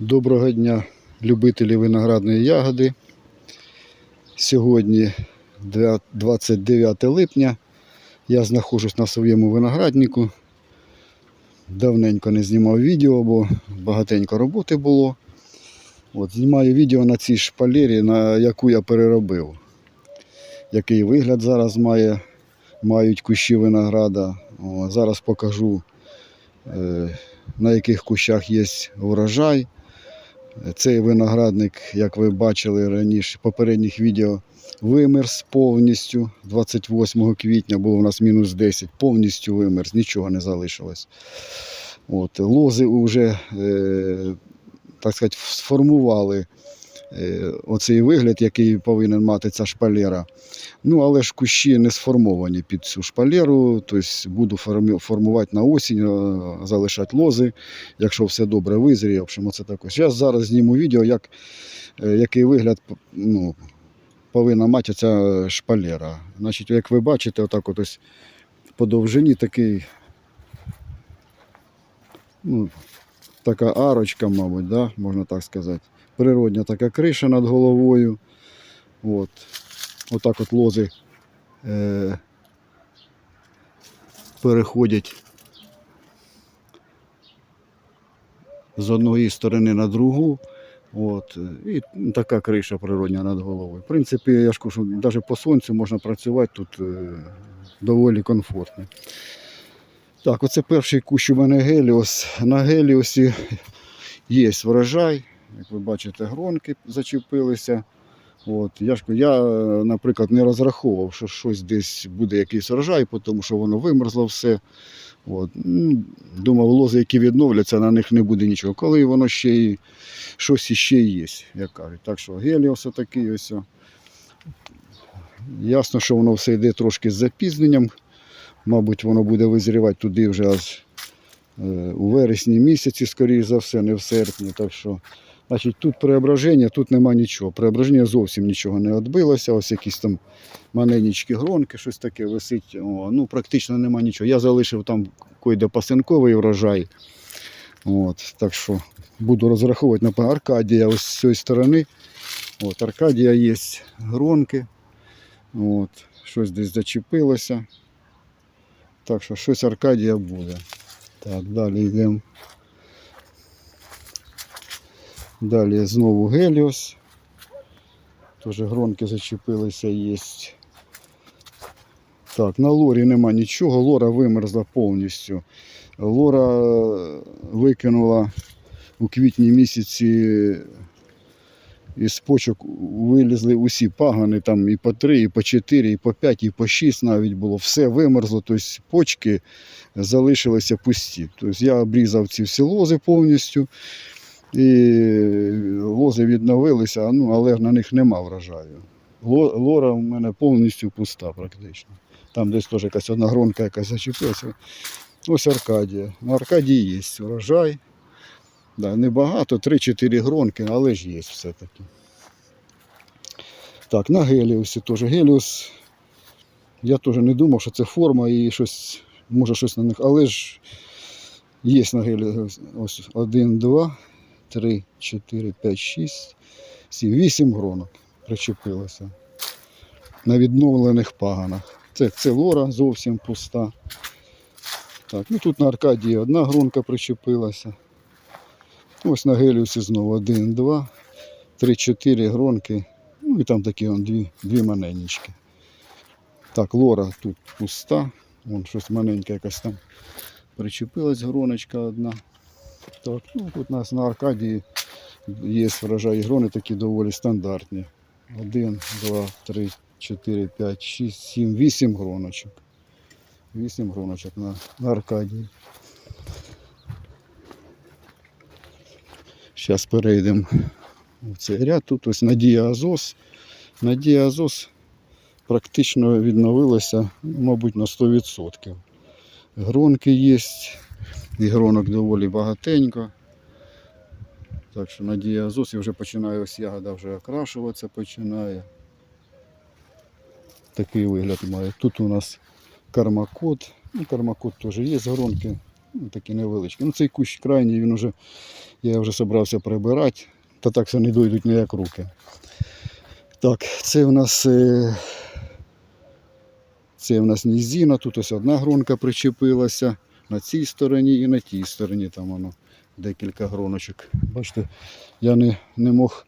Доброго дня, любителі виноградної ягоди. Сьогодні 29 липня. Я знаходжусь на своєму винограднику. Давненько не знімав відео, бо багатенько роботи було. От, знімаю відео на цій шпалері, на яку я переробив. Який вигляд зараз має, мають кущі винограда. О, зараз покажу, е, на яких кущах є урожай. Цей виноградник, як ви бачили раніше, в попередніх відео, вимерз повністю. 28 квітня було у нас мінус 10, повністю вимерз, нічого не залишилось. От, лози вже, е, так сказати, сформували оцей вигляд, який повинен мати ця шпалера. Ну, але ж кущі не сформовані під цю шпалеру, тобто буду формувати на осінь, е, залишати лози якщо все добре визріє, в общем, оце таке. Зараз зараз зніму відео, як, е, який вигляд ну, повинна мати ця шпалера. Значить, як ви бачите, отак от ось по довжині такий, ну, така арочка, мабуть, да, можна так сказати. Природня така криша над головою. От. Отак от лози е, переходять з одної сторони на другу. От, і така криша природня над головою. В принципі, я ж кажу, навіть по сонцю можна працювати тут е, доволі комфортно. Так, оце перший кущ у мене геліос. На геліосі є врожай. Як ви бачите, гронки зачепилися. От, я, ж, я, е, наприклад, не розраховував, що щось десь буде якийсь врожай, тому що воно вимерзло все. От. Думав, лози, які відновляться, на них не буде нічого. Коли воно ще й щось іще є, як кажуть. Так що геліос такий ось. Ясно, що воно все йде трошки з запізненням. Мабуть, воно буде визрівати туди вже аж е, у вересні місяці, скоріш за все, не в серпні. Так що, значить, тут преображення, тут нема нічого. Преображення зовсім нічого не відбилося. Ось якісь там маленькі гронки, щось таке висить. О, ну, практично нема нічого. Я залишив там койде пасинковий врожай. От, так що буду розраховувати на Аркадія ось з цієї сторони. От, Аркадія є гронки. От, щось десь зачепилося. Так що щось Аркадія буде. Так, далі йдемо. Далі знову Геліос. Теж гронки зачепилися є. Так, на лорі нема нічого, лора вимерзла повністю. Лора е, викинула у квітні місяці із почок вилізли усі пагани, там і по 3, і по 4, і по 5, і по 6 навіть було. Все вимерзло, тобто почки залишилися пусті. Тобто я обрізав ці всі лози повністю. І лози відновилися, ну, але на них нема врожаю. Лора у мене повністю пуста практично. Там десь теж якась одна гронка якась зачепилася. Ось Аркадія. На Аркадії є урожай. Да, небагато, 3-4 гронки, але ж є все-таки. Так, на Геліусі теж. Геліус, я теж не думав, що це форма і щось, може щось на них, але ж є на Геліусі. Ось 1, 2, 3, 4, 5, 6, 7, 8 гронок причепилося. На відновлених паганах. Це, лора зовсім пуста. Так, ну тут на Аркадії одна гронка причепилася. Ось на Геліусі знову один, два, три, чотири гронки. Ну і там такі дві, дві маленькі. Так, лора тут пуста. Вон щось маленьке якась там причепилась гроночка одна. Так, ну тут у нас на Аркадії є врожай грони такі доволі стандартні. Один, два, три, чотири, п'ять, шість, сім, вісім гроночок. Вісім гроночок на, на Аркадії. Зараз перейдемо в цей ряд. Тут ось Надія Азос. Надія Азос практично відновилася, мабуть, на 100%. Гронки є, і гронок доволі багатенько. Так що Надія Азос і вже починає ось ягода вже окрашуватися починає. Такий вигляд має. Тут у нас кармакот. Ну, кармакот теж є з гронки, ну, такі невеличкі. Ну, цей кущ крайній, він вже Я вже зібрався прибирати, та так все не дойдуть ніяк руки. Так, це в нас. Е... Це в нас нізіна, тут ось одна гронка причепилася на цій стороні і на тій стороні. Там воно декілька гроночок. Бачите, я не, не мог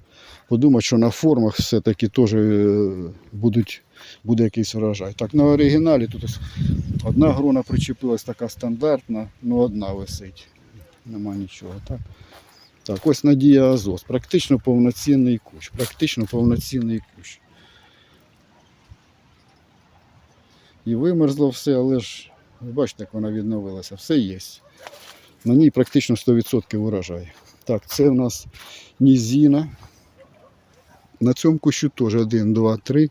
подумати, що на формах все-таки теж е, будуть, буде якийсь врожай. Так, на оригіналі тут одна грона причепилась така стандартна, ну одна висить. Нема нічого. Так, так ось Надія Азос. Практично повноцінний кущ. Практично повноцінний кущ. І вимерзло все, але ж бачите, як вона відновилася. Все є. На ній практично 100% урожай. Так, це у нас нізіна. На цьому кущу теж 1, 2, 3,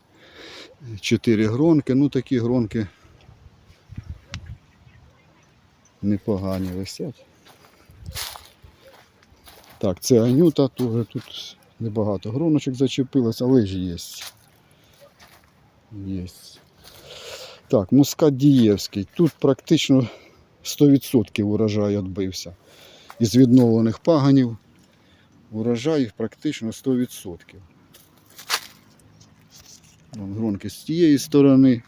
4 гронки. Ну такі гронки непогані висять. Так, це анюта, теж тут небагато гроночок зачепилось, але ж є. Є. Так, мускат Дієвський. Тут практично 100% урожай відбився. Із відновлених паганів урожай практично 100%. Вон гронки з тієї сторони.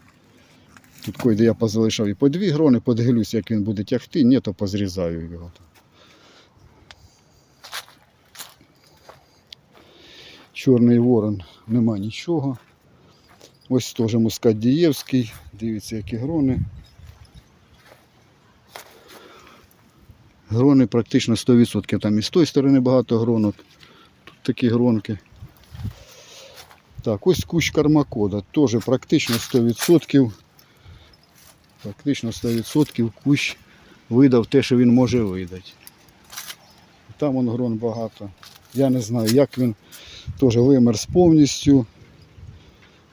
Тут койде я позалишав і по дві грони, подивлюсь, як він буде тягти, ні, то позрізаю його. Чорний ворон нема нічого. Ось теж мускат Дієвський. Дивіться, які грони. Грони практично 100%. Там і з тої сторони багато гронок. Тут такі гронки. Так, ось кущ кармакода. Теж практично 100%. Практично 100% кущ видав те, що він може видати. Там вон грон багато. Я не знаю, як він теж вимерз повністю.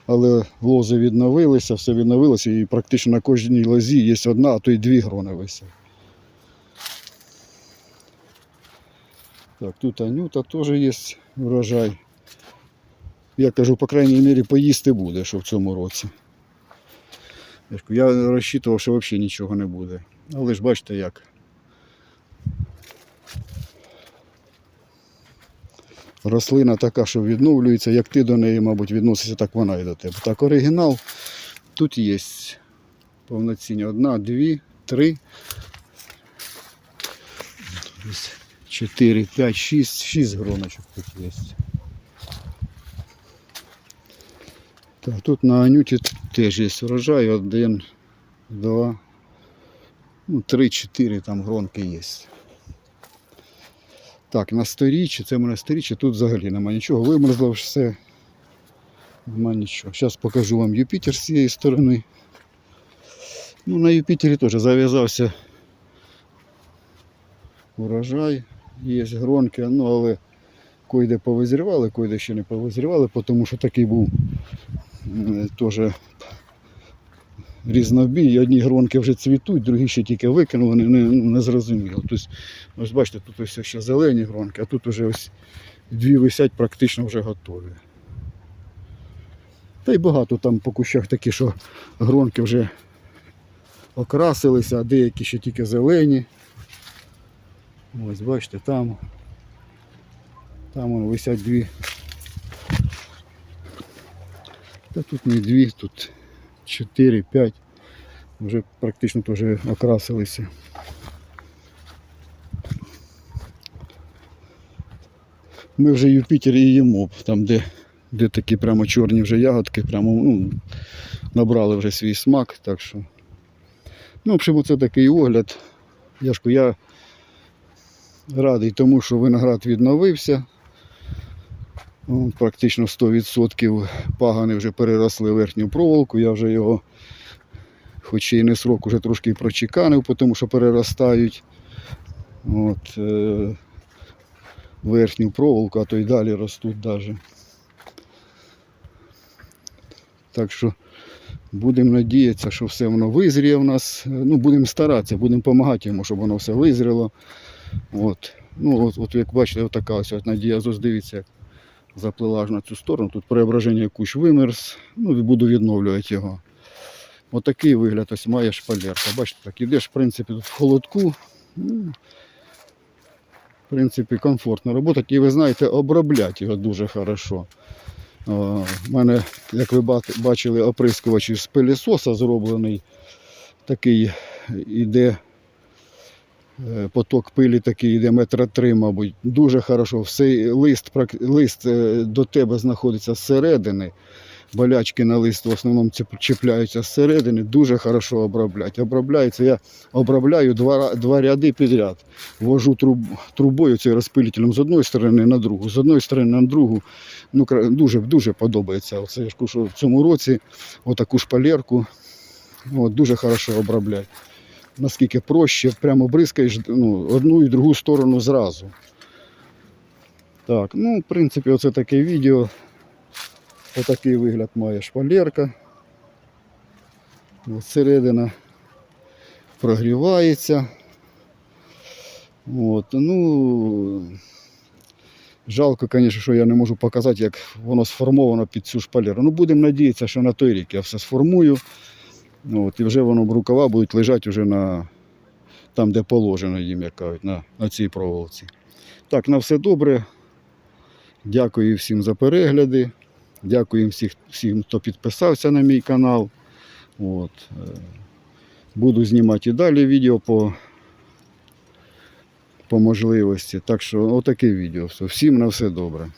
Але лози відновилися, все відновилося і практично на кожній лозі є одна, а то й дві грони висять. Так, тут анюта теж є врожай. Я кажу, по крайній мірі, поїсти буде, що в цьому році. Я розчитував, що взагалі нічого не буде. Але ж бачите як. Рослина така, що відновлюється, як ти до неї, мабуть, відносишся, так вона і до тебе. Так, оригінал тут є повноцінні. Одна, дві, три, чотири, п'ять, шість, шість гроночок тут є. Так, тут на Анюті теж є врожай, один, два, ну, три, чотири там гронки є. Так, на сторіччі, це мене сторіччя, тут взагалі нема нічого, вимерзло все. Нема нічого. Зараз покажу вам Юпітер з цієї сторони. Ну, на Юпітері теж зав'язався урожай, є гронки, ну але койде повизрівали, койде ще не повизрівали, тому що такий був е, теж різнобій. Одні гронки вже цвітуть, другі ще тільки викинули, не, не, ну, не зрозуміло. Тобто, ось бачите, тут ось ще зелені гронки, а тут вже ось дві висять практично вже готові. Та й багато там по кущах такі, що гронки вже окрасилися, а деякі ще тільки зелені. Ось бачите, там. Там висять дві. Та тут не дві, тут 4-5. Вже практично теж окрасилися. Ми вже Юпітер і їмо, там де, де такі прямо чорні вже ягодки, прямо ну, набрали вже свій смак, так що. Ну, в общем, це такий огляд. Я ж я радий тому, що виноград відновився. О, Практично 100% пагани вже переросли верхню проволоку. Я вже його, хоч і не срок, вже трошки прочеканив, тому що переростають. От, е, верхню проволоку, а то й далі ростуть навіть. Так що будемо надіятися, що все воно визріє в нас. Ну, будемо старатися, будемо допомагати йому, щоб воно все визріло. От. Ну, от, от як бачите, отака ось от Надія дивіться, заплила аж на цю сторону. Тут преображення кущ вимерз, ну і буду відновлювати його. Отакий вигляд ось має шпалерка. Бачите, так ідеш, в принципі, тут в холодку. Ну, принципі, комфортно працювати. І ви знаєте, обробляти його дуже хорошо. У мене, як ви бачили, оприскувач з пилісоса зроблений. Такий іде поток пилі такий йде метра три, мабуть. Дуже хорошо. Все, лист, лист е, до тебе знаходиться зсередини. Болячки на лист в основному чіпляються зсередини. Дуже хорошо обробляють. Обробляється, я обробляю два, два ряди підряд. Вожу труб, трубою цим розпилителем з одної сторони на другу, з одної сторони на другу. Ну, дуже, дуже подобається. Оце я ж кажу, що в цьому році отаку шпалерку от, дуже хорошо обробляють. Наскільки проще, прямо бризкаєш ну, одну і другу сторону зразу. Так, ну, в принципі, оце таке відео. Отакий вигляд має шпалерка. От середина прогрівається. От, ну, жалко, звісно, що я не можу показати, як воно сформовано під цю шпалеру. Ну, будемо надіятися, що на той рік я все сформую. От, і вже воно рукава будуть лежати вже на, там, де положено їм, як кажуть, на, на цій проволоці. Так, на все добре. Дякую всім за перегляди. Дякую всіх, всім, хто підписався на мій канал. От. е, Буду знімати і далі відео по, по можливості. Так що отаке відео. Всім на все добре.